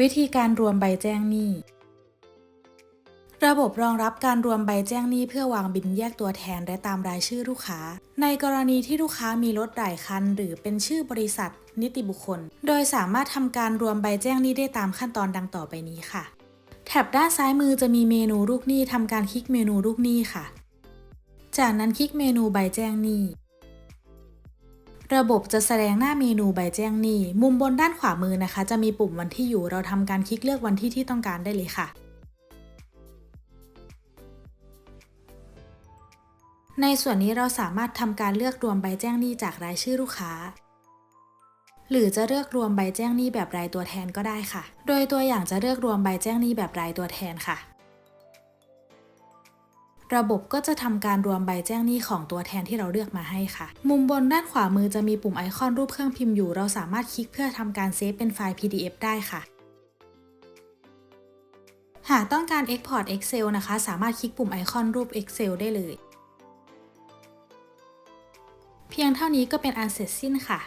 วิธีการรวมใบแจ้งหนี้ ระบบรองรับการรวมใบแจ้งหนี้เพื่อวางบินแยกตัวแทนและตามรายชื่อลูกค้า ในกรณีที่ลูกค้ามีรถหลายคัน หรือเป็นชื่อบริษัท นิติบุคคล โดยสามารถทำการรวมใบแจ้งหนี้ได้ตามขั้นตอนดังต่อไปนี้ค่ะ แถบด้านซ้ายมือจะมีเมนูลูกหนี้ทำการคลิกเมนูลูกหนี้ค่ะ จากนั้นคลิกเมนูใบแจ้งหนี้ ระบบจะแสดงหน้าเมนูใบแจ้งหนี้ มุมบนด้านขวามือนะคะ จะมีปุ่มวันที่อยู่ เราทำการคลิกเลือกวันที่ที่ต้องการได้เลยค่ะในส่วนนี้เราสามารถทำการเลือกรวมใบแจ้งหนี้จากรายชื่อลูกค้า หรือจะเลือกรวมใบแจ้งหนี้แบบรายตัวแทนก็ได้ค่ะ โดยตัวอย่างจะเลือกรวมใบแจ้งหนี้แบบรายตัวแทนค่ะ ระบบก็จะทำการรวมใบแจ้งหนี้ของตัวแทนที่เราเลือกมาให้ค่ะ มุมบนด้านขวามือจะมีปุ่มไอคอนรูปเครื่องพิมพ์อยู่ เราสามารถคลิกเพื่อทำการเซฟเป็นไฟล์ PDF ได้ค่ะ หากต้องการ Export Excel นะคะ สามารถคลิกปุ่มไอคอนรูป Excel ได้เลย เพียงเท่านี้ก็เป็นอันเสร็จสิ้นค่ะ